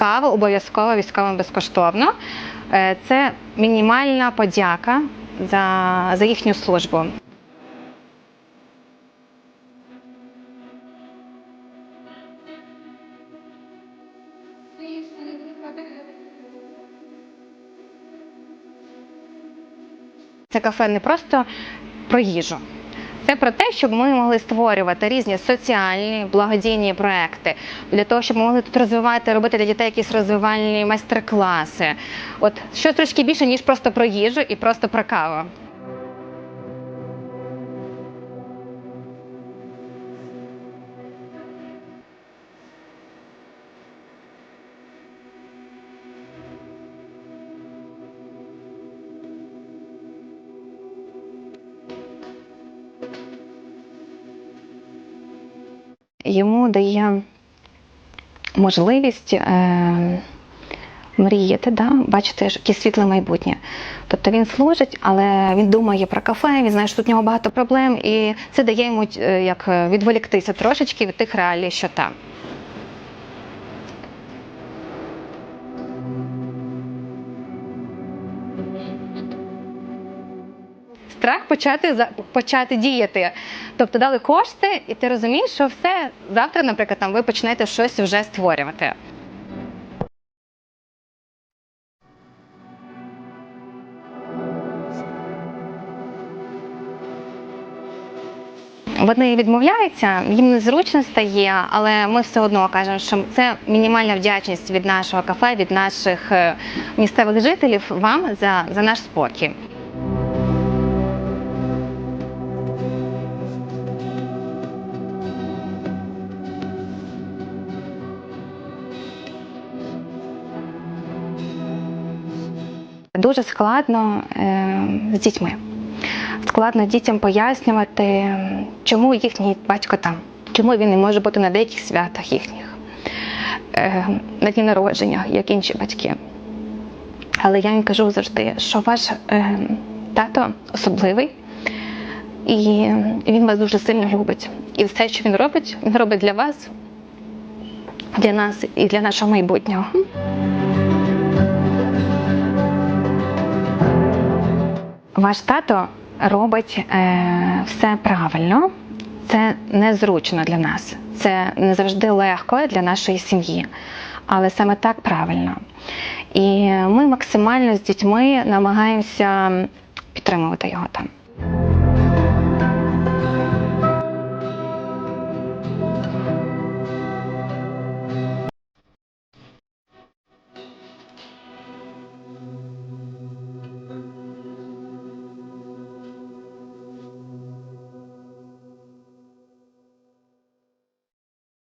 кава обов'язково військовим безкоштовно. Е, Це мінімальна подяка за, за їхню службу. Це кафе не просто про їжу. Це про те, щоб ми могли створювати різні соціальні благодійні проекти для того, щоб ми могли тут розвивати, робити для дітей якісь розвивальні майстер-класи. От що трошки більше, ніж просто про їжу і просто про каву. Йому дає можливість е, мріяти, да? бачити якесь світле майбутнє. Тобто він служить, але він думає про кафе, він знає, що тут у нього багато проблем, і це дає йому е, як відволіктися трошечки від тих реалій, що там. Страх почати почати діяти. Тобто дали кошти, і ти розумієш, що все завтра, наприклад, там ви почнете щось вже створювати. Вони відмовляються, їм незручно стає, але ми все одно кажемо, що це мінімальна вдячність від нашого кафе, від наших е, місцевих жителів вам за, за наш спокій. Дуже складно е, з дітьми. Складно дітям пояснювати, чому їхній батько там, чому він не може бути на деяких святах їхніх, е, на дні народження, як інші батьки. Але я їм кажу завжди, що ваш е, тато особливий, і він вас дуже сильно любить. І все, що він робить, він робить для вас, для нас і для нашого майбутнього. Ваш тато робить е, все правильно. Це незручно для нас. Це не завжди легко для нашої сім'ї, але саме так правильно. І ми максимально з дітьми намагаємося підтримувати його там.